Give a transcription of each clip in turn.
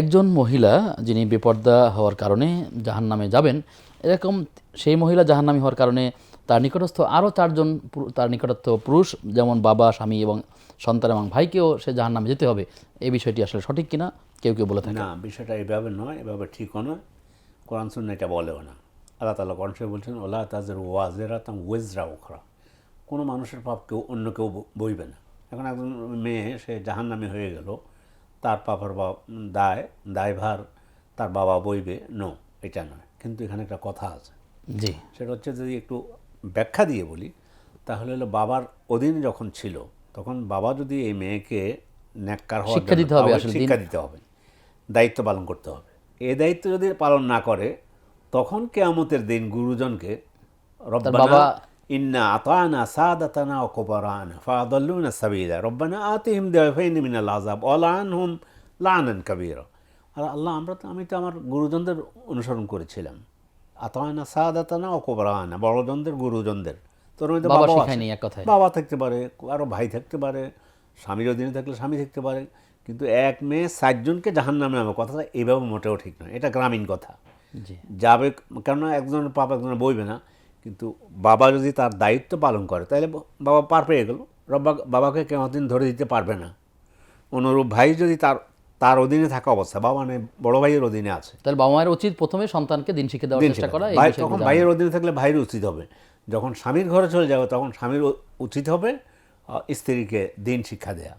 একজন মহিলা যিনি বেপর্দা হওয়ার কারণে জাহান্নামে যাবেন, এরকম সেই মহিলা জাহান্নামী হওয়ার কারণে তার নিকটস্থ আরও চারজন তার নিকটস্থ পুরুষ, যেমন বাবা, স্বামী এবং সন্তান এবং ভাইকেও সে জাহান্নামে যেতে হবে। এই বিষয়টি আসলে সঠিক কিনা কেউ কেউ বলে থাকে। না, বিষয়টা এভাবে নয়, এভাবে ঠিকও নয়। কোরআন শুনে এটা বলেও না। আল্লাহ তালা কনসে বলছেন, ওলা তাজের ওয়াজেরা তাম ওয়েজরা ওখরা কোনো মানুষের পাপ কেউ, অন্য কেউ বইবে না। এখন একজন মেয়ে, সে জাহান্নামে হয়ে গেল তার পাপার বা দায় দায়ভার তার বাবা বইবে। নো এটা নয়। কিন্তু এখানে একটা কথা আছে। জি। সেটা হচ্ছে যদি একটু ব্যাখ্যা দিয়ে বলি তাহলে হলো বাবার অধীনে যখন ছিল তখন বাবা যদি এই মেয়েকে ন্যাক্কার হওয়ার শিক্ষা দিতে হবে শিক্ষা দিতে হবে দায়িত্ব পালন করতে হবে। এই দায়িত্ব যদি পালন না করে তখন কেয়ামতের দিন গুরুজনকে রব্বানা বাবা- ইন্না আতানা সাদাতানা ও কোবরানা ফাদল্লুনা সাবিলা রব্বানা আতিহিম মিনাল আযাব ওয়ালানহুম লানান কাবীরা আর আল্লাহ আমরা তো আমি তো আমার গুরুজনদের অনুসরণ করেছিলাম। আতানা সাদাতানা ও কোবরানা বড়জনদের গুরুজনদের। তোর মধ্যে বাবা থাকতে পারে আরও ভাই থাকতে পারে স্বামীর অধীনে থাকলে স্বামী থাকতে পারে কিন্তু এক মেয়ে ষাটজনকে জাহান নামে। আমার কথাটা এইভাবে মোটেও ঠিক নয়। এটা গ্রামীণ কথা। যাবে কেননা একজনের পাপ একজনের বইবে না। কিন্তু বাবা যদি তার দায়িত্ব পালন করে তাহলে বাবা পার পেয়ে গেল। রব্বা বাবাকে কেমন ধরে দিতে পারবে না। অনুরূপ ভাই যদি তার তার অধীনে থাকা অবস্থা বাবা মানে বড় ভাইয়ের অধীনে আছে। তাহলে বাবা মায়ের উচিত প্রথমে সন্তানকে দিন শিক্ষা দেওয়ার দিন চেষ্টা করা ভাই তখন ভাইয়ের অধীনে থাকলে ভাইয়ের উচিত হবে। যখন স্বামীর ঘরে চলে যাবে তখন স্বামীর উচিত হবে স্ত্রীকে দিন শিক্ষা দেয়া।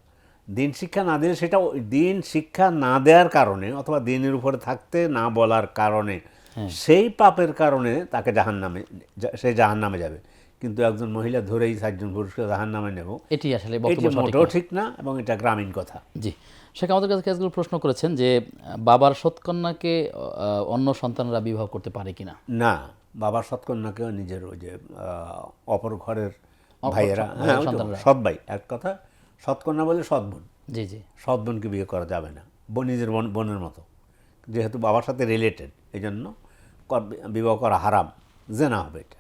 দিন শিক্ষা না দিলে সেটা দিন শিক্ষা না দেওয়ার কারণে অথবা দিনের উপরে থাকতে না বলার কারণে। সেই পাপের কারণে তাকে জাহান নামে সে জাহান নামে যাবে। কিন্তু একজন মহিলা ধরেই চারজন পুরুষকে জাহান নামে নেব এটি আসলে মোটেও ঠিক না এবং এটা গ্রামীণ কথা। জি। শেখ আমাদের কাছে কাজগুলো প্রশ্ন করেছেন যে বাবার সৎকন্যাকে অন্য সন্তানরা বিবাহ করতে পারে কিনা? না না বাবার সৎকন্যাকেও নিজের ওই যে অপর ঘরের ভাইয়েরা সৎ- হ্যাঁ সন্তানরা। সৎ ভাই এক কথা সৎকন্যা বলে সৎ বোন জি জি। সৎ বোনকে বিয়ে করা যাবে না বোন নিজের বোন বোনের মতো। যেহেতু বাবার সাথে রিলেটেড এই জন্য বিবাহ করা হারাম জেনা হবে এটা।